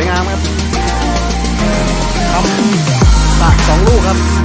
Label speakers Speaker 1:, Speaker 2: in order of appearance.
Speaker 1: วยงามครับทำสรสองลูกครับ